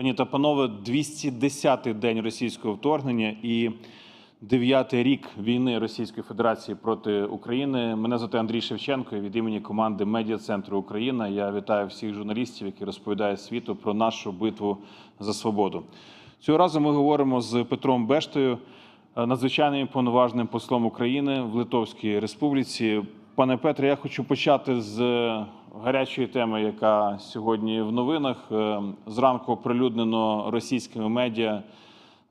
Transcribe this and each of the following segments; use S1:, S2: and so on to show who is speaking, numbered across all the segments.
S1: Пані та панове, 210-й день російського вторгнення і дев'ятий рік війни Російської Федерації проти України. Мене звати Андрій Шевченко. і Від імені команди Медіа Центру Україна я вітаю всіх журналістів, які розповідають світу про нашу битву за свободу. Цього разу ми говоримо з Петром Бештою, надзвичайним повноважним послом України в Литовській Республіці. Пане Петре, я хочу почати з гарячої теми, яка сьогодні в новинах. Е, Зранку оприлюднено російськими медіа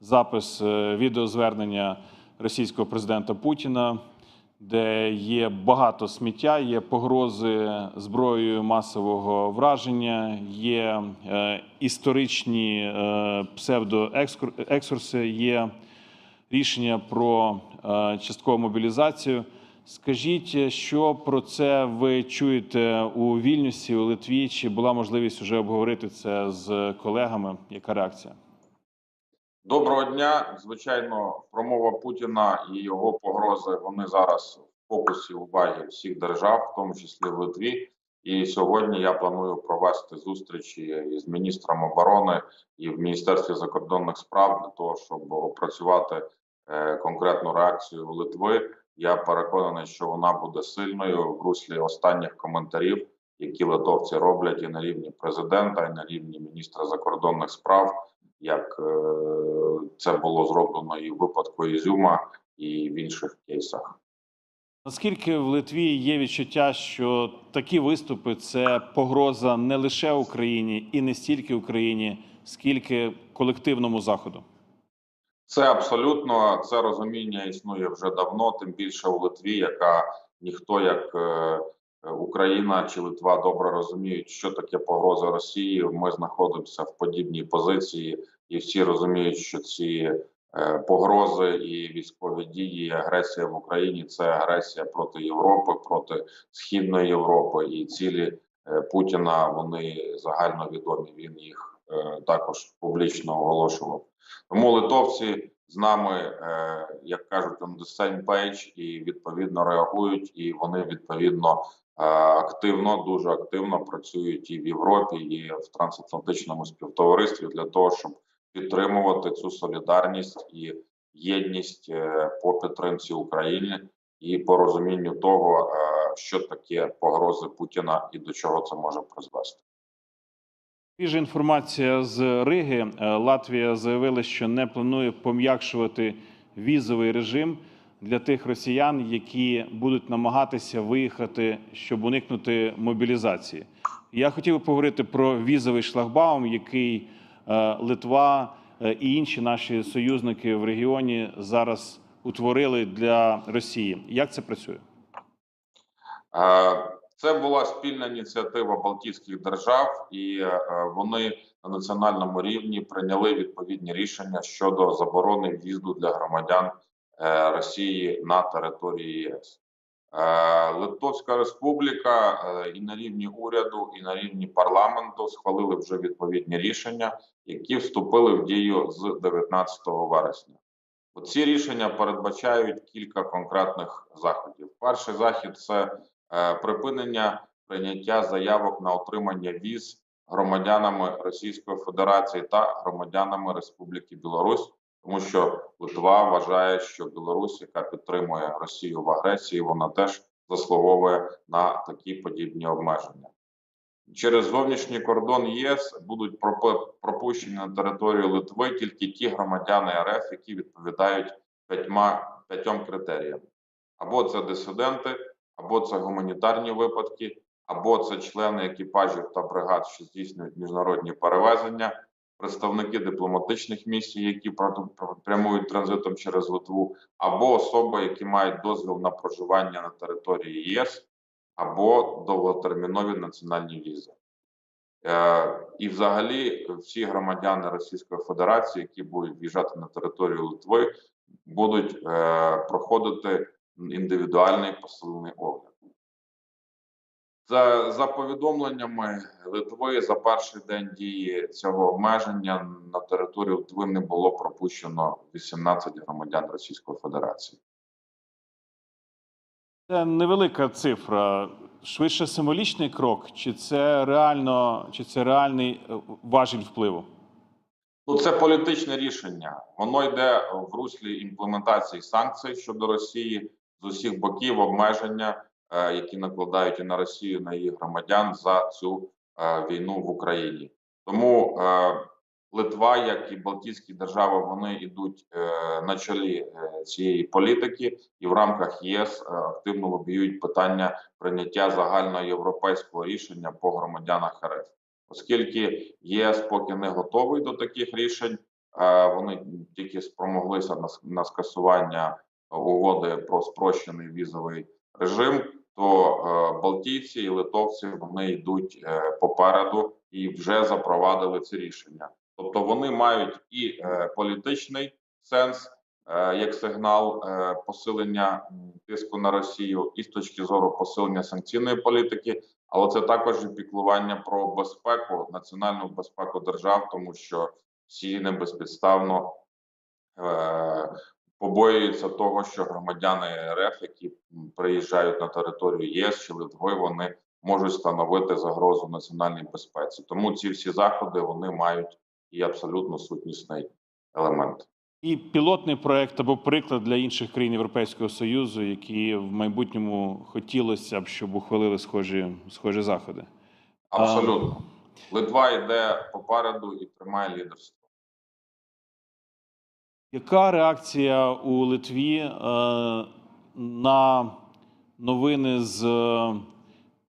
S1: запис е, відеозвернення російського президента Путіна, де є багато сміття, є погрози зброєю масового враження, є е, історичні е, псевдоекскурси, є рішення про е, часткову мобілізацію. Скажіть, що про це ви чуєте у Вільнюсі, у Литві? Чи була можливість вже обговорити це з колегами? Яка реакція?
S2: Доброго дня. Звичайно, промова Путіна і його погрози вони зараз в фокусі уваги всіх держав, в тому числі в Литві. І сьогодні я планую провести зустрічі із міністром оборони і в міністерстві закордонних справ для того, щоб опрацювати е, конкретну реакцію Литви. Я переконаний, що вона буде сильною в руслі останніх коментарів, які литовці роблять і на рівні президента, і на рівні міністра закордонних справ як е, це було зроблено і в випадку Ізюма, і в інших кейсах.
S1: Наскільки в Литві є відчуття, що такі виступи це погроза не лише Україні і не стільки Україні, скільки колективному заходу?
S2: Це абсолютно це розуміння існує вже давно, тим більше у Литві, яка ніхто як е, Україна чи Литва добре розуміють, що таке погроза Росії. Ми знаходимося в подібній позиції, і всі розуміють, що ці е, погрози і військові дії, і агресія в Україні це агресія проти Європи, проти Східної Європи і цілі е, Путіна. Вони загально відомі. Він їх також публічно оголошував. Тому литовці з нами, е, як кажуть, on the same page і відповідно реагують, і вони відповідно е, активно, дуже активно працюють і в Європі, і в трансатлантичному співтоваристві для того, щоб підтримувати цю солідарність і єдність е, по підтримці України і по розумінню того, е, що таке погрози Путіна і до чого це може призвести.
S1: Свіжа інформація з Риги. Е, Латвія заявила, що не планує пом'якшувати візовий режим для тих росіян, які будуть намагатися виїхати, щоб уникнути мобілізації. Я хотів би поговорити про візовий шлагбаум, який е, Литва е, і інші наші союзники в регіоні зараз утворили для Росії. Як це працює?
S2: Це була спільна ініціатива Балтійських держав, і е, вони на національному рівні прийняли відповідні рішення щодо заборони в'їзду для громадян е, Росії на території ЄС. Е, Литовська Республіка і на рівні уряду, і на рівні парламенту схвалили вже відповідні рішення, які вступили в дію з 19 вересня. Ці рішення передбачають кілька конкретних заходів. Перший захід це припинення прийняття заявок на отримання віз громадянами Російської Федерації та громадянами Республіки Білорусь, тому що Литва вважає, що Білорусь, яка підтримує Росію в агресії, вона теж заслуговує на такі подібні обмеження. Через зовнішній кордон ЄС будуть пропу- пропущені на територію Литви тільки ті громадяни РФ, які відповідають п'ятьма п'ятьом критеріям: або це дисиденти, або це гуманітарні випадки, або це члени екіпажів та бригад, що здійснюють міжнародні перевезення, представники дипломатичних місій, які пр- пр- прямують транзитом через Литву, або особи, які мають дозвіл на проживання на території ЄС або довготермінові національні візи. Е, і, взагалі, всі громадяни Російської Федерації, які будуть в'їжджати на територію Литви, будуть е, проходити індивідуальний посилений огляд. За, за повідомленнями Литви, за перший день дії цього обмеження на територію Литви не було пропущено 18 громадян Російської Федерації.
S1: Це невелика цифра. Швидше символічний крок, чи це реально, чи це реальний е, важіль впливу?
S2: Ну, це політичне рішення. Воно йде в руслі імплементації санкцій щодо Росії з усіх боків обмеження, е, які накладають і на Росію, і на її громадян за цю е, війну в Україні. Тому е, Литва, як і Балтійські держави, вони йдуть на чолі цієї політики і в рамках ЄС активно лобіюють питання прийняття загальноєвропейського рішення по громадянах РФ оскільки ЄС поки не готовий до таких рішень, вони тільки спромоглися на скасування угоди про спрощений візовий режим. То е, Балтійці і литовці вони йдуть е, попереду і вже запровадили ці рішення. Тобто вони мають і е, політичний сенс як сигнал посилення тиску на Росію, і з точки зору посилення санкційної політики, але це також і піклування про безпеку, національну безпеку держав, тому що всі не безпідставно е, побоюються того, що громадяни РФ, які приїжджають на територію ЄС чи Литви, вони можуть становити загрозу національній безпеці. Тому ці всі заходи вони мають і абсолютно сутнісний елемент.
S1: І пілотний проект або приклад для інших країн Європейського Союзу, які в майбутньому хотілося б, щоб ухвалили схожі, схожі заходи.
S2: Абсолютно, Литва йде попереду і тримає лідерство.
S1: Яка реакція у Литві е, на новини з е,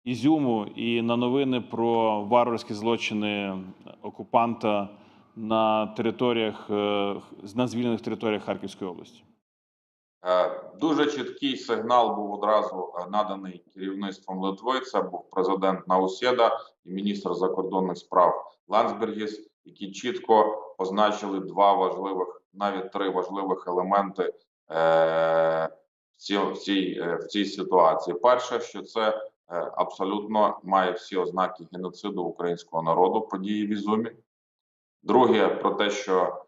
S1: Ізюму і на новини про варварські злочини окупанта на територіях е, на звільнених територіях Харківської області?
S2: Дуже чіткий сигнал був одразу наданий керівництвом Литви. Це був президент Наусєда і міністр закордонних справ Ландсбергіс, які чітко позначили два важливих, навіть три важливих елементи е, в цій, е, в цій ситуації. Перше, що це е, абсолютно має всі ознаки геноциду українського народу події в Ізумі. Друге, про те, що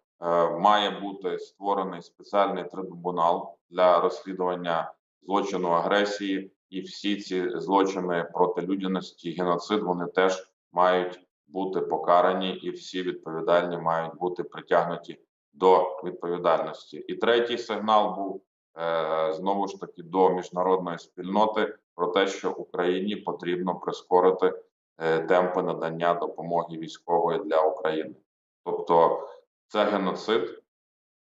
S2: має бути створений спеціальний трибунал для розслідування злочину агресії, і всі ці злочини проти людяності, геноцид, вони теж мають бути покарані, і всі відповідальні мають бути притягнуті до відповідальності. І третій сигнал був е, знову ж таки до міжнародної спільноти про те, що Україні потрібно прискорити е, темпи надання допомоги військової для України. Тобто це геноцид,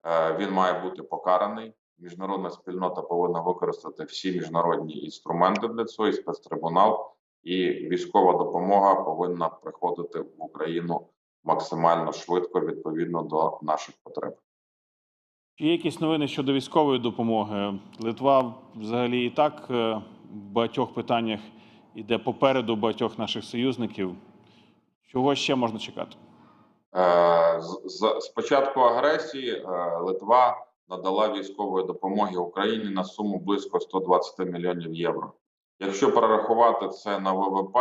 S2: е, він має бути покараний. Міжнародна спільнота повинна використати всі міжнародні інструменти для цього, і спецтрибунал, і військова допомога повинна приходити в Україну максимально швидко відповідно до наших потреб.
S1: Є якісь новини щодо військової допомоги? Литва взагалі і так е, в багатьох питаннях іде попереду багатьох наших союзників. Чого ще можна чекати?
S2: Е, з, початку агресії е, Литва надала військової допомоги Україні на суму близько 120 мільйонів євро. Якщо перерахувати це на ВВП,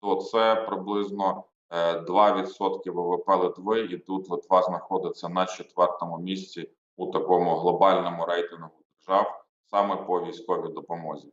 S2: то це приблизно 2% ВВП Литви, і тут Литва знаходиться на четвертому місці у такому глобальному рейтингу держав саме по військовій допомозі.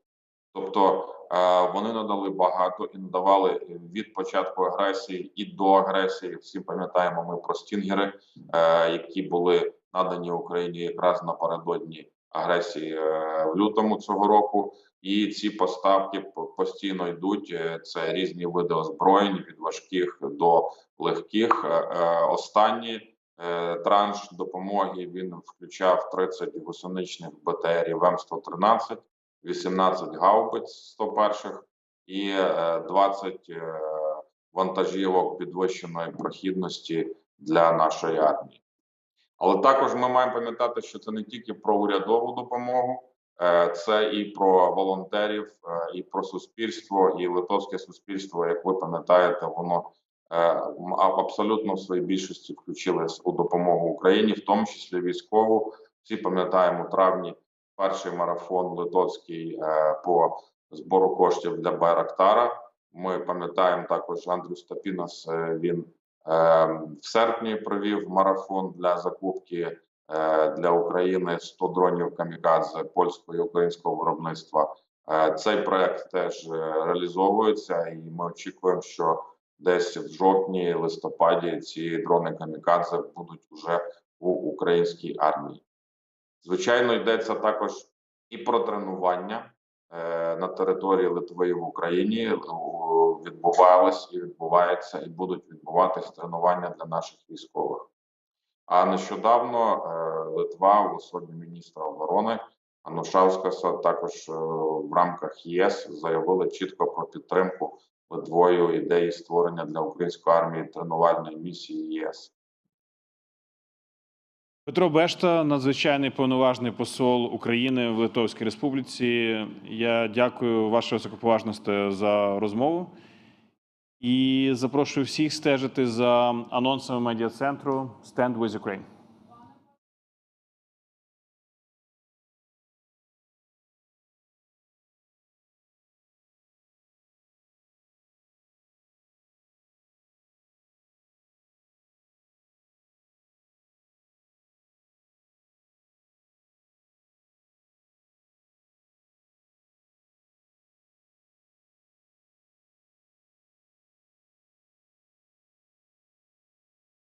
S2: Тобто е, вони надали багато і надавали від початку агресії і до агресії. Всі пам'ятаємо ми про стінгери, е, які були надані Україні якраз напередодні агресії е, в лютому цього року. І ці поставки постійно йдуть. Е, Це різні види озброєнь від важких до легких. Е, Останній е, транш допомоги він включав 30 гусеничних БТРів М113, 18 гаубиць 101 і е, 20 е, вантажівок підвищеної прохідності для нашої армії. Але також ми маємо пам'ятати, що це не тільки про урядову допомогу, е, це і про волонтерів, е, і про суспільство, і литовське суспільство, як ви пам'ятаєте, воно е, абсолютно в своїй більшості включилось у допомогу Україні, в тому числі військову. Всі пам'ятаємо травні перший марафон литовський по збору коштів для Байрактара. Ми пам'ятаємо також Андрю Стапінас. Він в серпні провів марафон для закупки е, для України 100 дронів камікадзе польського і українського виробництва. Е, Цей проект теж е, реалізовується, і ми очікуємо, що десь в жовтні, листопаді ці дрони камікадзе будуть уже у українській армії. Звичайно, йдеться також і про тренування на території Литви в Україні. Відбувалось і відбувається, і будуть відбуватись тренування для наших військових. А нещодавно е, Литва в особі міністра оборони Анушаускаса також е, в рамках ЄС заявили чітко про підтримку Литвою ідеї створення для української армії тренувальної місії ЄС.
S1: Петро Бешта, надзвичайний повноважний посол України в Литовській Республіці. Я дякую вашій високоповажності за розмову і запрошую всіх стежити за анонсами медіа центру Stand with Ukraine.